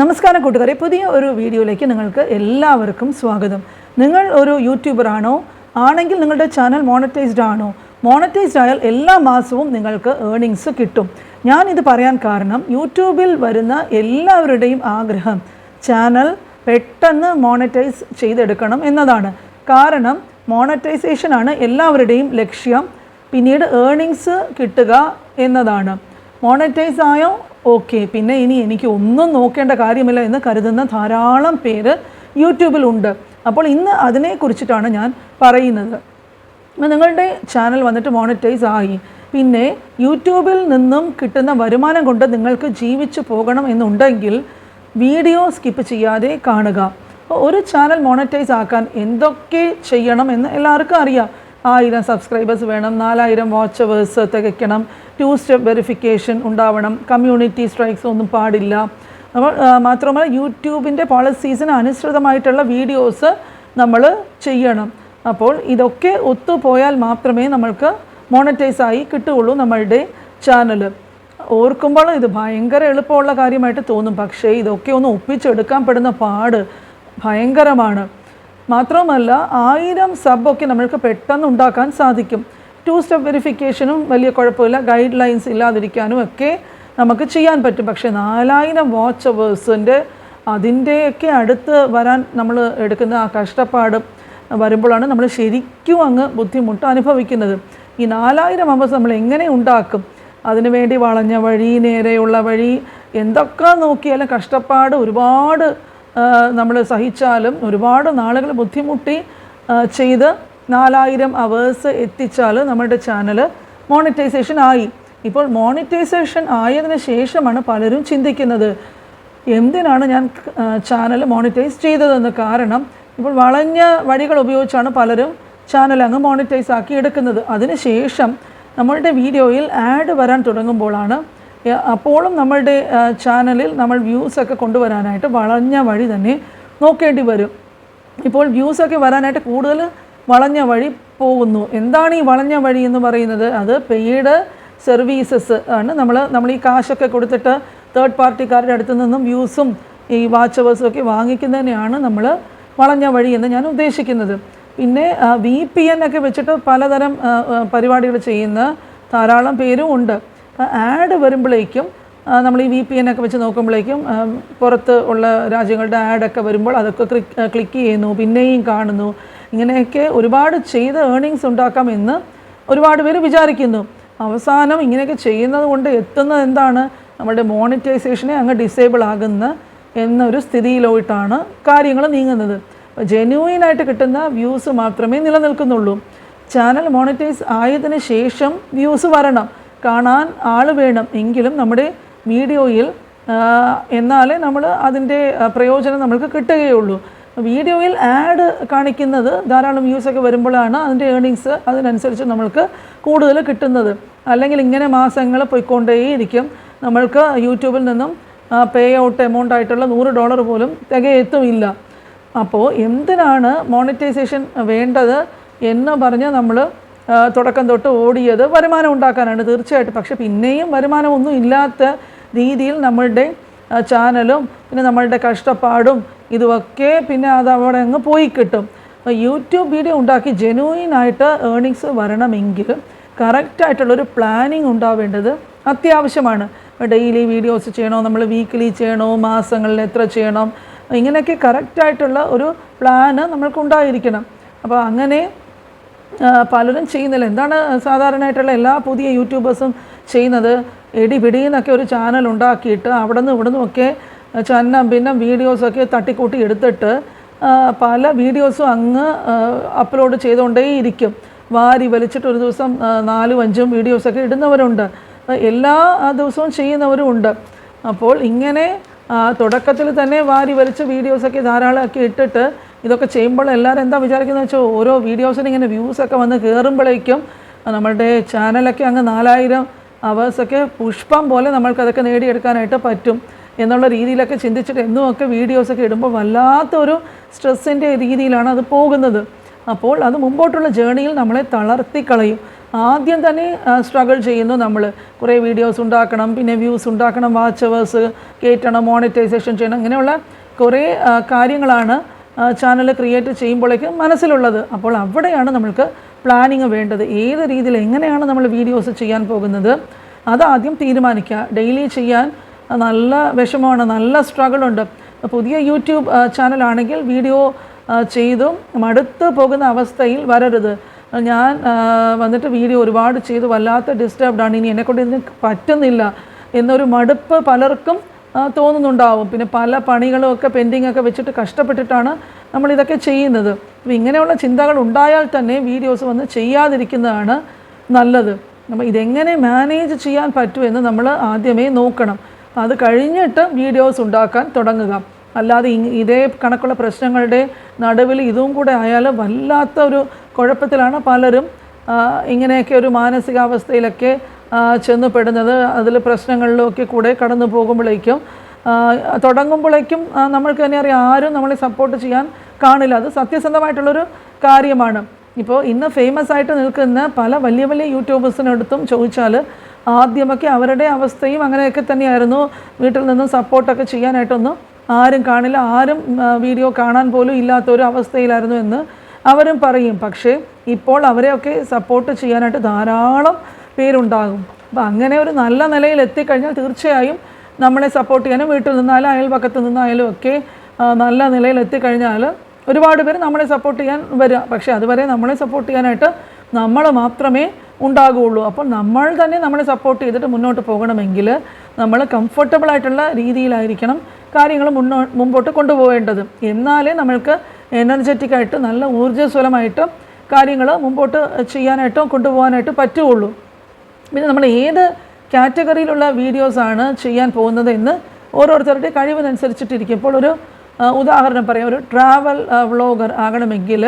നമസ്കാരം കൂട്ടുകാരെ. പുതിയ ഒരു വീഡിയോയിലേക്ക് നിങ്ങൾക്ക് എല്ലാവർക്കും സ്വാഗതം. നിങ്ങൾ ഒരു യൂട്യൂബർ ആണോ? ആണെങ്കിൽ നിങ്ങളുടെ ചാനൽ മോണറ്റൈസ്ഡ് ആണോ? മോണറ്റൈസ്ഡ് ആയാൽ എല്ലാ മാസവും നിങ്ങൾക്ക് ഏർണിങ്സ് കിട്ടും. ഞാൻ ഇത് പറയാൻ കാരണം യൂട്യൂബിൽ വരുന്ന എല്ലാവരുടെയും ആഗ്രഹം ചാനൽ പെട്ടെന്ന് മോണറ്റൈസ് ചെയ്തെടുക്കണം എന്നതാണ്. കാരണം മോണറ്റൈസേഷൻ ആണ് എല്ലാവരുടെയും ലക്ഷ്യം. പിന്നീട് ഏർണിങ്സ് കിട്ടുക എന്നതാണ്. മോണറ്റൈസ് ആയോ? ഓക്കെ പിന്നെ ഇനി എനിക്ക് ഒന്നും നോക്കേണ്ട കാര്യമില്ല എന്ന് കരുതുന്ന ധാരാളം പേര് യൂട്യൂബിലുണ്ട് അപ്പോൾ ഇന്ന് അതിനെക്കുറിച്ചിട്ടാണ് ഞാൻ പറയുന്നത്. നിങ്ങളുടെ ചാനൽ വന്നിട്ട് മോണിറ്റൈസ് ആയി. പിന്നെ യൂട്യൂബിൽ നിന്നും കിട്ടുന്ന വരുമാനം കൊണ്ട് നിങ്ങൾക്ക് ജീവിച്ചു പോകണം എന്നുണ്ടെങ്കിൽ വീഡിയോ സ്കിപ്പ് ചെയ്യാതെ കാണുക. ഒരു ചാനൽ മോണറ്റൈസ് ആക്കാൻ എന്തൊക്കെ ചെയ്യണം എന്ന് എല്ലാവർക്കും അറിയാം. ആയിരം സബ്സ്ക്രൈബേഴ്സ് വേണം നാലായിരം വാച്ചവേഴ്സ് തികയ്ക്കണം ടു സ്റ്റെപ്പ് വെരിഫിക്കേഷൻ ഉണ്ടാവണം കമ്മ്യൂണിറ്റി സ്ട്രൈക്സ് ഒന്നും പാടില്ല. നമ്മൾ മാത്രമല്ല യൂട്യൂബിന്റെ പോളിസീസിന് അനുസൃതമായിട്ടുള്ള വീഡിയോസ് നമ്മൾ ചെയ്യണം. അപ്പോൾ ഇതൊക്കെ ഒത്തുപോയാൽ മാത്രമേ നമ്മൾക്ക് മോണറ്റൈസ് ആയി കിട്ടുകയുള്ളൂ നമ്മളുടെ ചാനൽ ഓർക്കുമ്പോൾ ഇത് ഭയങ്കര എളുപ്പമുള്ള കാര്യമായിട്ട് തോന്നും. പക്ഷേ ഇതൊക്കെ ഒന്ന് ഒപ്പിച്ചെടുക്കാൻ പെടുന്ന പാട് ഭയങ്കരമാണ്. മാത്രമല്ല ആയിരം സബൊക്കെ നമ്മൾക്ക് പെട്ടെന്ന് ഉണ്ടാക്കാൻ സാധിക്കും. ടു സ്റ്റെപ്പ് വെരിഫിക്കേഷനും വലിയ കുഴപ്പമില്ല. ഗൈഡ് ലൈൻസ് ഇല്ലാതിരിക്കാനും ഒക്കെ നമുക്ക് ചെയ്യാൻ പറ്റും. പക്ഷേ നാലായിരം വാച്ച് അവേഴ്സിന്റെ അതിന്റെയൊക്കെ അടുത്ത് വരാൻ നമ്മൾ എടുക്കുന്ന ആ കഷ്ടപ്പാട് വരുമ്പോഴാണ് നമ്മൾ ശരിക്കും അങ്ങ് ബുദ്ധിമുട്ട് അനുഭവിക്കുന്നത്. ഈ നാലായിരം അവേഴ്സ് നമ്മൾ എങ്ങനെ ഉണ്ടാക്കും? അതിനുവേണ്ടി വളഞ്ഞ വഴി നേരെയുള്ള വഴി എന്തൊക്കെ നോക്കിയാലും കഷ്ടപ്പാട് ഒരുപാട് നമ്മൾ സഹിച്ചാലും ഒരുപാട് നാളുകൾ ബുദ്ധിമുട്ടി ചെയ്ത് നാലായിരം അവേഴ്സ് എത്തിച്ചാൽ നമ്മുടെ ചാനൽ മോണിറ്റൈസേഷൻ ആയി. ഇപ്പോൾ മോണിറ്റൈസേഷൻ ആയതിനു ശേഷമാണ് പലരും ചിന്തിക്കുന്നത് എന്തിനാണ് ഞാൻ ചാനൽ മോണിറ്റൈസ് ചെയ്തതെന്ന് കാരണം ഇപ്പോൾ വളഞ്ഞ വഴികൾ ഉപയോഗിച്ചാണ് പലരും ചാനൽ അങ്ങ് മോണിറ്റൈസ് ആക്കി എടുക്കുന്നത്. അതിനുശേഷം നമ്മളുടെ വീഡിയോയിൽ ആഡ് വരാൻ തുടങ്ങുമ്പോഴാണ് അപ്പോഴും നമ്മളുടെ ചാനലിൽ നമ്മൾ വ്യൂസൊക്കെ കൊണ്ടുവരാനായിട്ട് വളഞ്ഞ വഴി തന്നെ നോക്കേണ്ടി വരും. ഇപ്പോൾ വ്യൂസൊക്കെ വരാനായിട്ട് കൂടുതൽ വളഞ്ഞ വഴി പോകുന്നു. എന്താണ് ഈ വളഞ്ഞ വഴി എന്ന് പറയുന്നത്? അത് പെയ്ഡ് സർവീസസ് ആണ്. നമ്മൾ നമ്മൾ ഈ കാശൊക്കെ കൊടുത്തിട്ട് തേർഡ് പാർട്ടിക്കാരുടെ അടുത്ത് നിന്നും വ്യൂസും ഈ വാച്ചവേഴ്സും ഒക്കെ വാങ്ങിക്കുന്നതിനെയാണ് നമ്മൾ വളഞ്ഞ വഴി എന്ന് ഞാൻ ഉദ്ദേശിക്കുന്നത്. പിന്നെ വി പി എൻ ഒക്കെ വെച്ചിട്ട് പലതരം പരിപാടികൾ ചെയ്യുന്ന ധാരാളം പേരും ഉണ്ട്. ആഡ് വരുമ്പോഴേക്കും നമ്മൾ ഈ വി പി എൻ ഒക്കെ വെച്ച് നോക്കുമ്പോഴേക്കും പുറത്ത് ഉള്ള രാജ്യങ്ങളുടെ ആഡൊക്കെ വരുമ്പോൾ അതൊക്കെ ക്ലിക്ക് ചെയ്യുന്നു പിന്നെയും കാണുന്നു. ഇങ്ങനെയൊക്കെ ഒരുപാട് ചെയ്ത് ഏണിങ്സ് ഉണ്ടാക്കാമെന്ന് ഒരുപാട് പേര് വിചാരിക്കുന്നു. അവസാനം ഇങ്ങനെയൊക്കെ ചെയ്യുന്നത് കൊണ്ട് എത്തുന്നത് എന്താണ്? നമ്മുടെ മോണിറ്റൈസേഷനെ അങ്ങ് ഡിസേബിൾ ആകുന്ന എന്നൊരു സ്ഥിതിയിലോട്ടാണ് കാര്യങ്ങൾ നീങ്ങുന്നത്. ജെന്യൂയിനായിട്ട് കിട്ടുന്ന വ്യൂസ് മാത്രമേ നിലനിൽക്കുന്നുള്ളൂ. ചാനൽ മോണിറ്റൈസ് ആയതിനു ശേഷം വ്യൂസ് വരണം. കാണാൻ ആൾ വേണം എങ്കിലും നമ്മുടെ വീഡിയോയിൽ എന്നാലേ നമ്മൾ അതിന്റെ പ്രയോജനം നമ്മൾക്ക് കിട്ടുകയുള്ളൂ. വീഡിയോയിൽ ആഡ് കാണിക്കുന്നത് ധാരാളം വ്യൂസൊക്കെ വരുമ്പോഴാണ് അതിന്റെ ഏണിങ്സ് അതിനനുസരിച്ച് നമ്മൾക്ക് കൂടുതൽ കിട്ടുന്നത്. അല്ലെങ്കിൽ ഇങ്ങനെ മാസങ്ങൾ പോയിക്കൊണ്ടേയിരിക്കും. നമ്മൾക്ക് യൂട്യൂബിൽ നിന്നും പേ ഔട്ട് എമൗണ്ട് ആയിട്ടുള്ള നൂറ് ഡോളർ പോലും തികയെത്തുമില്ല. അപ്പോൾ എന്തിനാണ് മോണിറ്റൈസേഷൻ വേണ്ടത് എന്ന് പറഞ്ഞ് നമ്മൾ തുടക്കം തൊട്ട് ഓടിയത് വരുമാനം ഉണ്ടാക്കാനാണ് തീർച്ചയായിട്ടും. പക്ഷെ പിന്നെയും വരുമാനമൊന്നും ഇല്ലാത്ത രീതിയിൽ നമ്മളുടെ ചാനലും പിന്നെ നമ്മളുടെ കഷ്ടപ്പാടും ഇതുമൊക്കെ പിന്നെ അത് അവിടെ അങ്ങ് പോയി കിട്ടും. യൂട്യൂബ് വീഡിയോ ഉണ്ടാക്കി ജെനുവിനായിട്ട് ഏർണിങ്സ് വരണമെങ്കിൽ കറക്റ്റായിട്ടുള്ളൊരു പ്ലാനിങ് ഉണ്ടാവേണ്ടത് അത്യാവശ്യമാണ്. ഡെയിലി വീഡിയോസ് ചെയ്യണോ നമ്മൾ വീക്ക്ലി ചെയ്യണോ മാസങ്ങളിൽ എത്ര ചെയ്യണം ഇങ്ങനെയൊക്കെ കറക്റ്റായിട്ടുള്ള ഒരു പ്ലാന് നമ്മൾക്ക് ഉണ്ടായിരിക്കണം. അപ്പോൾ അങ്ങനെ പലരും ചെയ്യുന്നില്ല. എന്താണ് സാധാരണയായിട്ടുള്ള എല്ലാ പുതിയ യൂട്യൂബേഴ്സും ചെയ്യുന്നത്? എടി പിടിയെന്നൊക്കെ ഒരു ചാനൽ ഉണ്ടാക്കിയിട്ട് അവിടെ നിന്ന് ഇവിടെ നിന്നൊക്കെ ചന്നം പിന്നെ വീഡിയോസൊക്കെ തട്ടിക്കൂട്ടി എടുത്തിട്ട് പല വീഡിയോസും അങ്ങ് അപ്ലോഡ് ചെയ്തുകൊണ്ടേയിരിക്കും. വാരി വലിച്ചിട്ട് ഒരു ദിവസം നാലും അഞ്ചും വീഡിയോസൊക്കെ ഇടുന്നവരുണ്ട്. എല്ലാ ദിവസവും ചെയ്യുന്നവരും ഉണ്ട്. അപ്പോൾ ഇങ്ങനെ തുടക്കത്തിൽ തന്നെ വാരി വലിച്ച വീഡിയോസൊക്കെ ധാരാളമൊക്കെ ഇട്ടിട്ട് ഇതൊക്കെ ചെയ്യുമ്പോൾ എല്ലാവരും എന്താ വിചാരിക്കുന്നത് വെച്ചാൽ ഓരോ വീഡിയോസിന് ഇങ്ങനെ വ്യൂസൊക്കെ വന്ന് കയറുമ്പോഴേക്കും നമ്മളുടെ ചാനലൊക്കെ അങ്ങ് നാലായിരം അവേഴ്സൊക്കെ പുഷ്പം പോലെ നമ്മൾക്കതൊക്കെ നേടിയെടുക്കാനായിട്ട് പറ്റും എന്നുള്ള രീതിയിലൊക്കെ ചിന്തിച്ചിട്ട് എന്നുമൊക്കെ വീഡിയോസൊക്കെ ഇടുമ്പോൾ വല്ലാത്തൊരു സ്ട്രെസ്സിന്റെ രീതിയിലാണ് അത് പോകുന്നത്. അപ്പോൾ അത് മുമ്പോട്ടുള്ള ജേണിയിൽ നമ്മളെ തളർത്തി കളയും ആദ്യം തന്നെ സ്ട്രഗിൾ ചെയ്യുന്നു നമ്മൾ കുറേ വീഡിയോസ് ഉണ്ടാക്കണം പിന്നെ വ്യൂസ് ഉണ്ടാക്കണം വാച്ച് അവേഴ്സ് കയറ്റണം മോണിറ്റൈസേഷൻ ചെയ്യണം ഇങ്ങനെയുള്ള കുറേ കാര്യങ്ങളാണ് ചാനൽ ക്രിയേറ്റ് ചെയ്യുമ്പോഴേക്കും മനസ്സിലുള്ളത്. അപ്പോൾ അവിടെയാണ് നമ്മൾക്ക് പ്ലാനിങ് വേണ്ടത്. ഏത് രീതിയിൽ എങ്ങനെയാണ് നമ്മൾ വീഡിയോസ് ചെയ്യാൻ പോകുന്നത്? അതാദ്യം തീരുമാനിക്കുക. ഡെയിലി ചെയ്യാൻ നല്ല വിഷമമാണ് നല്ല സ്ട്രഗിളുണ്ട് പുതിയ യൂട്യൂബ് ചാനലാണെങ്കിൽ വീഡിയോ ചെയ്തും മടുത്ത് പോകുന്ന അവസ്ഥയിൽ വരരുത്. ഞാൻ വന്നിട്ട് വീഡിയോ ഒരുപാട് ചെയ്തു വല്ലാത്ത ഡിസ്റ്റർബ്ഡാണ് ഇനി എന്നെക്കൊണ്ട് ഇതിന് പറ്റുന്നില്ല. എന്നൊരു മടുപ്പ് പലർക്കും തോന്നുന്നുണ്ടാവും. പിന്നെ പല പണികളും ഒക്കെ പെൻഡിങ് ഒക്കെ വെച്ചിട്ട് കഷ്ടപ്പെട്ടിട്ടാണ് നമ്മൾ ഇതൊക്കെ ചെയ്യുന്നത്. അപ്പോൾ ഇങ്ങനെയുള്ള ചിന്തകൾ ഉണ്ടായാൽ തന്നെ വീഡിയോസ് വന്ന് ചെയ്യാതിരിക്കുന്നതാണ് നല്ലത്. നമ്മൾ ഇതെങ്ങനെ മാനേജ് ചെയ്യാൻ പറ്റുമെന്ന് നമ്മൾ ആദ്യമേ നോക്കണം. അത് കഴിഞ്ഞിട്ട് വീഡിയോസ് ഉണ്ടാക്കാൻ തുടങ്ങുക. അല്ലാതെ ഇതേ കണക്കുള്ള പ്രശ്നങ്ങളുടെ നടുവിൽ ഇതും കൂടെ ആയാൽ വല്ലാത്ത ഒരു കുഴപ്പത്തിലാണ് പലരും ഇങ്ങനെയൊക്കെ ഒരു മാനസികാവസ്ഥയിലൊക്കെ ചെന്ന് പെടുന്നത്. അതിൽ പ്രശ്നങ്ങളിലൊക്കെ കൂടെ കടന്നു പോകുമ്പോഴേക്കും തുടങ്ങുമ്പോഴേക്കും നമ്മൾക്ക് തന്നെ അറിയാം ആരും നമ്മളെ സപ്പോർട്ട് ചെയ്യാൻ കാണില്ല. അത് സത്യസന്ധമായിട്ടുള്ളൊരു കാര്യമാണ്. ഇപ്പോൾ ഇന്ന് ഫേമസ് ആയിട്ട് നിൽക്കുന്ന പല വലിയ വലിയ യൂട്യൂബേഴ്സിനടുത്തും ചോദിച്ചാൽ ആദ്യമൊക്കെ അവരുടെ അവസ്ഥയും അങ്ങനെയൊക്കെ തന്നെയായിരുന്നു. വീട്ടിൽ നിന്നും സപ്പോർട്ടൊക്കെ ചെയ്യാനായിട്ടൊന്നും ആരും കാണില്ല. ആരും വീഡിയോ കാണാൻ പോലും ഇല്ലാത്തൊരു അവസ്ഥയിലായിരുന്നു എന്ന് അവരും പറയും. പക്ഷേ ഇപ്പോൾ അവരെയൊക്കെ സപ്പോർട്ട് ചെയ്യാനായിട്ട് ധാരാളം പേരുണ്ടാകും. അപ്പം അങ്ങനെ ഒരു നല്ല നിലയിൽ എത്തിക്കഴിഞ്ഞാൽ തീർച്ചയായും നമ്മളെ സപ്പോർട്ട് ചെയ്യാനും വീട്ടിൽ നിന്നാലും അയൽപക്കത്ത് നിന്നായാലും ഒക്കെ നല്ല നിലയിൽ എത്തിക്കഴിഞ്ഞാൽ ഒരുപാട് പേര് നമ്മളെ സപ്പോർട്ട് ചെയ്യാൻ വരിക പക്ഷേ അതുവരെ നമ്മളെ സപ്പോർട്ട് ചെയ്യാനായിട്ട് നമ്മൾ മാത്രമേ ഉണ്ടാകുകയുള്ളൂ അപ്പോൾ നമ്മൾ തന്നെ നമ്മളെ സപ്പോർട്ട് ചെയ്തിട്ട് മുന്നോട്ട് പോകണമെങ്കിൽ നമ്മൾ കംഫർട്ടബിൾ ആയിട്ടുള്ള രീതിയിലായിരിക്കണം കാര്യങ്ങൾ മുന്നോ മുമ്പോട്ട് കൊണ്ടുപോകേണ്ടത്. എന്നാലേ നമ്മൾക്ക് എനർജറ്റിക് ആയിട്ട് നല്ല ഊർജസ്വലമായിട്ട് കാര്യങ്ങൾ മുമ്പോട്ട് ചെയ്യാനായിട്ടോ കൊണ്ടുപോകാനായിട്ട് പറ്റുകയുള്ളൂ പിന്നെ നമ്മൾ ഏത് കാറ്റഗറിയിലുള്ള വീഡിയോസാണ് ചെയ്യാൻ പോകുന്നത് എന്ന് ഓരോരുത്തരുടെ കഴിവിനനുസരിച്ചിട്ടിരിക്കും ഇപ്പോൾ ഒരു ഉദാഹരണം പറയാം. ഒരു ട്രാവൽ വ്ളോഗർ ആകണമെങ്കിൽ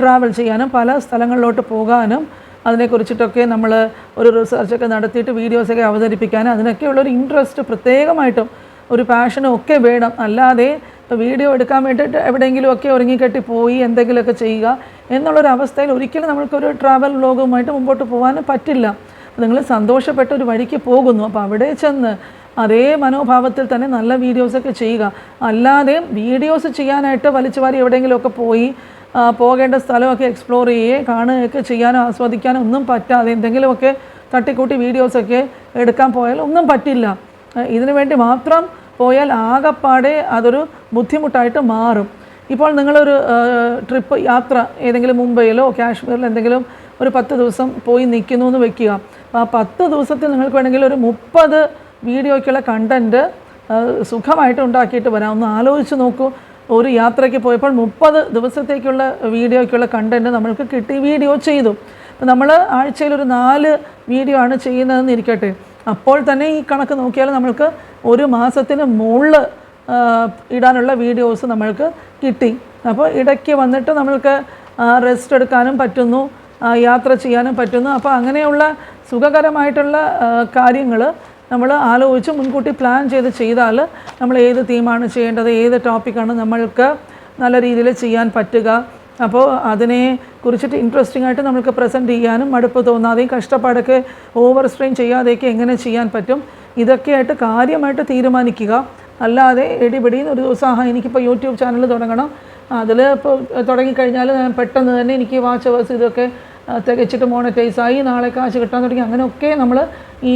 ട്രാവൽ ചെയ്യാനും പല സ്ഥലങ്ങളിലോട്ട് പോകാനും അതിനെക്കുറിച്ചിട്ടൊക്കെ നമ്മൾ ഒരു റിസർച്ചൊക്കെ നടത്തിയിട്ട് വീഡിയോസൊക്കെ അവതരിപ്പിക്കാനും അതിനൊക്കെയുള്ളൊരു ഇൻട്രസ്റ്റ് പ്രത്യേകമായിട്ടും ഒരു പാഷനും ഒക്കെ വേണം. അല്ലാതെ ഇപ്പോൾ വീഡിയോ എടുക്കാൻ വേണ്ടിയിട്ട് എവിടെയെങ്കിലുമൊക്കെ ഒരുങ്ങിക്കെട്ടി പോയി എന്തെങ്കിലുമൊക്കെ ചെയ്യുക എന്നുള്ളൊരു അവസ്ഥയിൽ ഒരിക്കലും നമ്മൾക്കൊരു ട്രാവൽ വ്ലോഗുമായിട്ട് മുമ്പോട്ട് പോകാനും പറ്റില്ല. നിങ്ങൾ സന്തോഷപ്പെട്ട ഒരു വഴിക്ക് പോകുന്നു. അപ്പോൾ അവിടെ ചെന്ന് അതേ മനോഭാവത്തിൽ തന്നെ നല്ല വീഡിയോസൊക്കെ ചെയ്യുക. അല്ലാതെ വീഡിയോസ് ചെയ്യാനായിട്ട് വലിച്ചു വാരി എവിടെയെങ്കിലുമൊക്കെ പോയി പോകേണ്ട സ്ഥലമൊക്കെ എക്സ്പ്ലോർ ചെയ്യുകയും കാണുകയൊക്കെ ചെയ്യാനോ ആസ്വദിക്കാനോ ഒന്നും പറ്റാതെ എന്തെങ്കിലുമൊക്കെ തട്ടിക്കൂട്ടി വീഡിയോസൊക്കെ എടുക്കാൻ പോയാൽ ഒന്നും പറ്റില്ല. ഇതിനു വേണ്ടി മാത്രം പോയാൽ ആകപ്പാടെ അതൊരു ബുദ്ധിമുട്ടായിട്ട് മാറും. ഇപ്പോൾ നിങ്ങളൊരു ട്രിപ്പ് യാത്ര ഏതെങ്കിലും മുംബൈയിലോ കാശ്മീരിലോ എന്തെങ്കിലും ഒരു പത്ത് ദിവസം പോയി നിൽക്കുന്നു എന്ന് വെക്കുക. ആ പത്ത് ദിവസത്തിൽ നിങ്ങൾക്ക് വേണമെങ്കിൽ ഒരു മുപ്പത് വീഡിയോയ്ക്കുള്ള കണ്ടന്റ് സുഖമായിട്ട് ഉണ്ടാക്കിയിട്ട് വരാം. ഒന്ന് ആലോചിച്ച് നോക്കൂ. ഒരു യാത്രയ്ക്ക് പോയപ്പോൾ മുപ്പത് ദിവസത്തേക്കുള്ള വീഡിയോയ്ക്കുള്ള കണ്ടന്റ് നമ്മൾക്ക് കിട്ടി. വീഡിയോ ചെയ്തു. അപ്പോൾ നമ്മൾ ആഴ്ചയിൽ ഒരു നാല് വീഡിയോ ആണ് ചെയ്യുന്നതെന്ന് ഇരിക്കട്ടെ. അപ്പോൾ തന്നെ ഈ കണക്ക് നോക്കിയാൽ നമ്മൾക്ക് ഒരു മാസത്തിന് മുകളിൽ ഇടാനുള്ള വീഡിയോസ് നമ്മൾക്ക് കിട്ടി. അപ്പോൾ ഇടയ്ക്ക് വന്നിട്ട് നമ്മൾക്ക് റെസ്റ്റ് എടുക്കാനും പറ്റുന്നു. യാത്ര ചെയ്യാനും പറ്റുന്നു. അപ്പോൾ അങ്ങനെയുള്ള സുഖകരമായിട്ടുള്ള കാര്യങ്ങൾ നമ്മൾ ആലോചിച്ച് മുൻകൂട്ടി പ്ലാൻ ചെയ്ത് ചെയ്താൽ നമ്മൾ ഏത് തീമാണ് ചെയ്യേണ്ടത് ഏത് ടോപ്പിക്കാണ് നമ്മൾക്ക് നല്ല രീതിയിൽ ചെയ്യാൻ പറ്റുക. അപ്പോൾ അതിനെ കുറിച്ചിട്ട് ഇൻട്രസ്റ്റിംഗ് ആയിട്ട് നമുക്ക് പ്രസന്റ് ചെയ്യാനും മടുപ്പ് തോന്നാതെയും കഷ്ടപ്പാടൊക്കെ ഓവർ സ്ട്രെയിൻ ചെയ്യാതെയൊക്കെ എങ്ങനെ ചെയ്യാൻ പറ്റും ഇതൊക്കെയായിട്ട് കാര്യമായിട്ട് തീരുമാനിക്കുക. അല്ലാതെ എടിപിടി ഒരു ദിവസം എനിക്കിപ്പോൾ യൂട്യൂബ് ചാനൽ തുടങ്ങണം. അതിൽ ഇപ്പോൾ തുടങ്ങിക്കഴിഞ്ഞാൽ പെട്ടെന്ന് തന്നെ എനിക്ക് വാച്ച് അവേഴ്സ് ഇതൊക്കെ തികച്ചിട്ട് മോണിറ്റൈസായി നാളെ കാശ് കിട്ടാൻ തുടങ്ങി. അങ്ങനെയൊക്കെ നമ്മൾ ഈ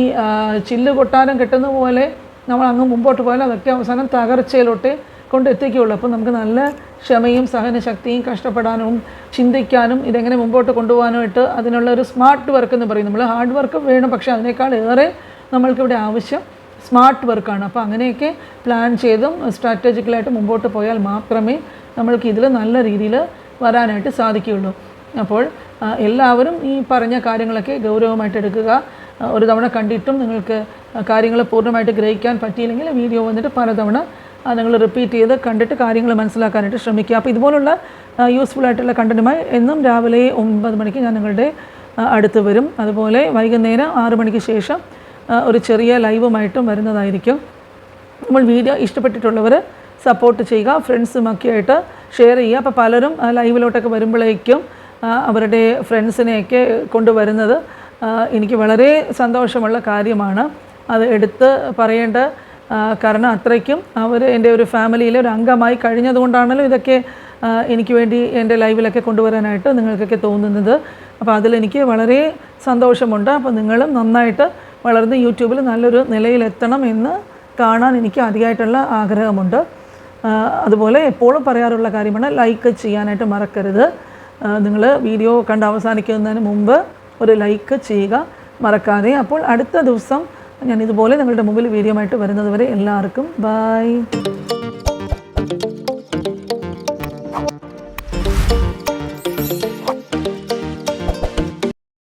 ചില്ല് കൊട്ടാരം കിട്ടുന്ന പോലെ നമ്മൾ അങ്ങ് മുമ്പോട്ട് പോയാൽ അതൊക്കെ അവസാനം തകർച്ചയിലോട്ട് കൊണ്ടെത്തിക്കുകയുള്ളൂ അപ്പോൾ നമുക്ക് നല്ല ക്ഷമയും സഹനശക്തിയും കഷ്ടപ്പെടാനും ചിന്തിക്കാനും ഇതെങ്ങനെ മുമ്പോട്ട് കൊണ്ടുപോകാനുമായിട്ട് അതിനുള്ള ഒരു സ്മാർട്ട് വർക്ക് എന്ന് പറയും. നമ്മൾ ഹാർഡ് വർക്ക് വേണം പക്ഷേ അതിനേക്കാൾ ഏറെ നമ്മൾക്കിവിടെ ആവശ്യം സ്മാർട്ട് വർക്കാണ്. അപ്പോൾ അങ്ങനെയൊക്കെ പ്ലാൻ ചെയ്തും സ്ട്രാറ്റജിക്കലായിട്ട് മുമ്പോട്ട് പോയാൽ മാത്രമേ നമ്മൾക്ക് ഇതിൽ നല്ല രീതിയിൽ വരാനായിട്ട് സാധിക്കുകയുള്ളൂ. അപ്പോൾ എല്ലാവരും ഈ പറഞ്ഞ കാര്യങ്ങളൊക്കെ ഗൗരവമായിട്ട് എടുക്കുക. ഒരു തവണ കണ്ടിട്ടും നിങ്ങൾക്ക് കാര്യങ്ങൾ പൂർണമായിട്ട് ഗ്രഹിക്കാൻ പറ്റിയില്ലെങ്കിൽ വീഡിയോ വന്നിട്ട് പലതവണ നിങ്ങൾ റിപ്പീറ്റ് ചെയ്ത് കണ്ടിട്ട് കാര്യങ്ങൾ മനസ്സിലാക്കാനായിട്ട് ശ്രമിക്കുക. അപ്പോൾ ഇതുപോലുള്ള യൂസ്ഫുൾ ആയിട്ടുള്ള കണ്ടന്റുമായി എന്നും രാവിലെ ഒമ്പത് മണിക്ക് ഞാൻ നിങ്ങളുടെ അടുത്ത് വരും. അതുപോലെ വൈകുന്നേരം ആറു മണിക്ക് ശേഷം ഒരു ചെറിയ ലൈവുമായിട്ടും വരുന്നതായിരിക്കും. നമ്മൾ വീഡിയോ ഇഷ്ടപ്പെട്ടിട്ടുള്ളവർ സപ്പോർട്ട് ചെയ്യുക ഫ്രണ്ട്സുമൊക്കെ ആയിട്ട് ഷെയർ ചെയ്യുക. അപ്പോൾ പലരും ലൈവിലോട്ടൊക്കെ വരുമ്പോഴേക്കും അവരുടെ ഫ്രണ്ട്സിനെയൊക്കെ കൊണ്ടുവരുന്നത് എനിക്ക് വളരെ സന്തോഷമുള്ള കാര്യമാണ്. അത് എടുത്ത് പറയേണ്ട കാരണം അത്രയ്ക്കും അവർ എന്റെ ഒരു ഫാമിലിയിലെ ഒരു അംഗമായി കഴിഞ്ഞതുകൊണ്ടാണല്ലോ ഇതൊക്കെ എനിക്ക് വേണ്ടി എന്റെ ലൈവിലൊക്കെ കൊണ്ടുവരാനായിട്ട് നിങ്ങൾക്കൊക്കെ തോന്നുന്നത്. അപ്പോൾ അതിലെനിക്ക് വളരെ സന്തോഷമുണ്ട്. അപ്പോൾ നിങ്ങളും നന്നായിട്ട് വളർന്ന് യൂട്യൂബിൽ നല്ലൊരു നിലയിലെത്തണം എന്ന് കാണാൻ എനിക്ക് അധികമായിട്ടുള്ള ആഗ്രഹമുണ്ട്. അതുപോലെ എപ്പോഴും പറയാറുള്ള കാര്യമാണ് ലൈക്ക് ചെയ്യാനായിട്ട് മറക്കരുത്. നിങ്ങൾ വീഡിയോ കണ്ട് അവസാനിക്കുന്നതിന് മുമ്പ് ഒരു ലൈക്ക് ചെയ്യുക മറക്കാതെ. അപ്പോൾ അടുത്ത ദിവസം ഞാൻ ഇതുപോലെ നിങ്ങളുടെ മുമ്പിൽ വീഡിയോ ആയിട്ട് വരുന്നത് വരെ എല്ലാവർക്കും ബൈ